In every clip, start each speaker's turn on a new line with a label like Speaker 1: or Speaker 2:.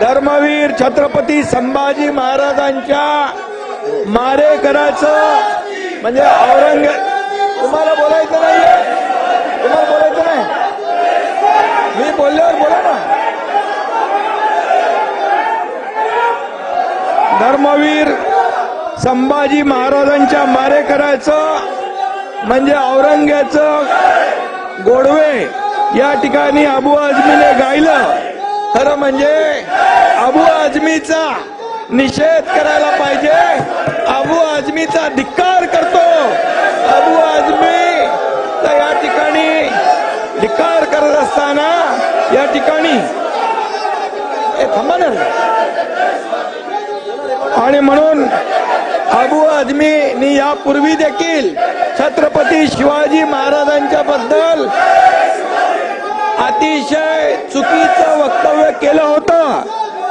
Speaker 1: धर्मवीर छत्रपती संभाजी महाराजांच्या मारेकराचं म्हणजे औरंग तुम्हाला बोलायचं नाही तुम्हाला बोलायचं नाही? मी बोलल्यावर बोला ना. धर्मवीर संभाजी महाराजांच्या मारेकराचं म्हणजे औरंग्याचं गोडवे या ठिकाणी अबू आझमीने गायलं. खरं म्हणजे आझमीचा निषेध करायला पाहिजे. अबू आझमीचा धिक्कार करतो. अबू आझमी तर या ठिकाणी धिक्कार करत असताना या ठिकाणी थांबा ना आणि म्हणून अबू आझमीनी यापूर्वी देखील छत्रपती शिवाजी महाराजांच्या बद्दल अतिशय चुकीचं वक्तव्य केलं होतं.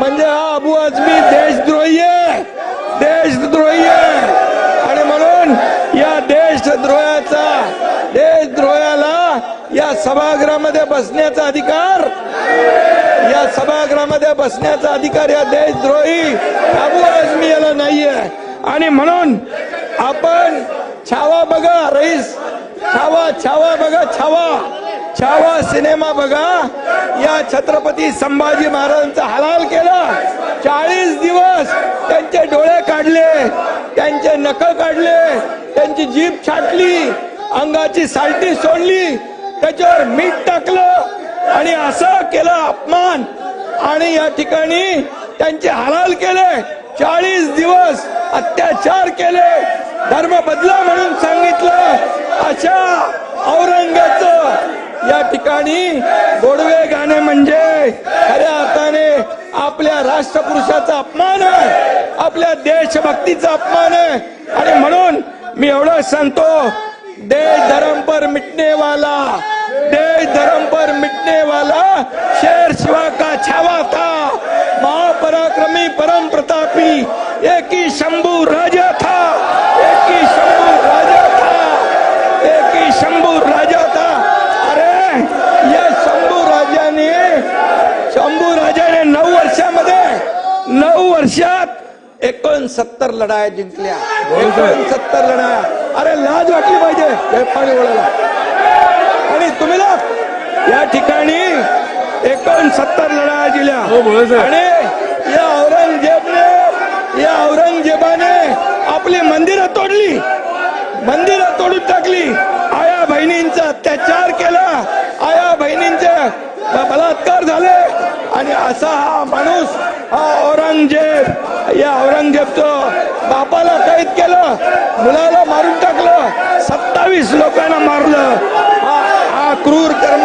Speaker 1: म्हणजे हा अबू आझमी देशद्रोही आहे. देशद्रोही आहे. आणि म्हणून या देशद्रोहाचा देशद्रोहाला या सभागृहामध्ये बसण्याचा अधिकार या सभागृहामध्ये बसण्याचा अधिकार या देशद्रोही अबू आजमी याला नाहीये. आणि म्हणून आपण छावा बघा रईस. छावा छावा बघा छावा. छावा सिनेमा बघा. या छत्रपती संभाजी महाराजांचा हाला केला चाळीस दिवस त्यांचे डोळे काढले त्यांचे नख काढले त्यांची जीभ छाटली अंगाची सालटी सोडली त्याच्यावर मीठ टाकलं आणि असं केलं अपमान. आणि या ठिकाणी त्यांचे हलाल केले चाळीस दिवस अत्याचार केले. धर्म बदला म्हणून सांगितलं. अशा औरंगाचं या ठिकाणी गोडवे गाणे म्हणजे राष्ट्रपुरुषाचा अपमान आहे. आपल्या देशभक्तीचा अपमान आहे. आणि म्हणून मी एवढं सांगतो देश धर्म पर मिटने वाला देश धर्म पर मिटने वाला शेर शिवा का छावा था महापराक्रमी परम प्रतापी एक ही शंभू राजा था एक ही शंभू राजा था एक ही शंभू राजा था अरे या शंभू राजाने शंभू राजाने नऊ वर्षामध्ये नऊ वर्षात एकोणसत्तर लढाया जिंकल्या. एकोणसत्तर लढाया. अरे लाज वाटली पाहिजे हे पाणी बोलायला. आणि तुम्ही ना या ठिकाणी एकोणसत्तर लढाया दिल्या आणि या औरंगजेबने या औरंगजेबाने आपली मंदिरं तोडली. मंदिरं तोडून टाकली. आया बहिणींचा अत्याचार केला. आया बहिणींचे बलात्कार झाले. आणि असा हा माणूस हा औरंगजेब या औरंगजेबचं बापाला कैद केलं मुलाला मारून टाकलं सत्तावीस लोकांना मारलं. हा हा क्रूर कर्म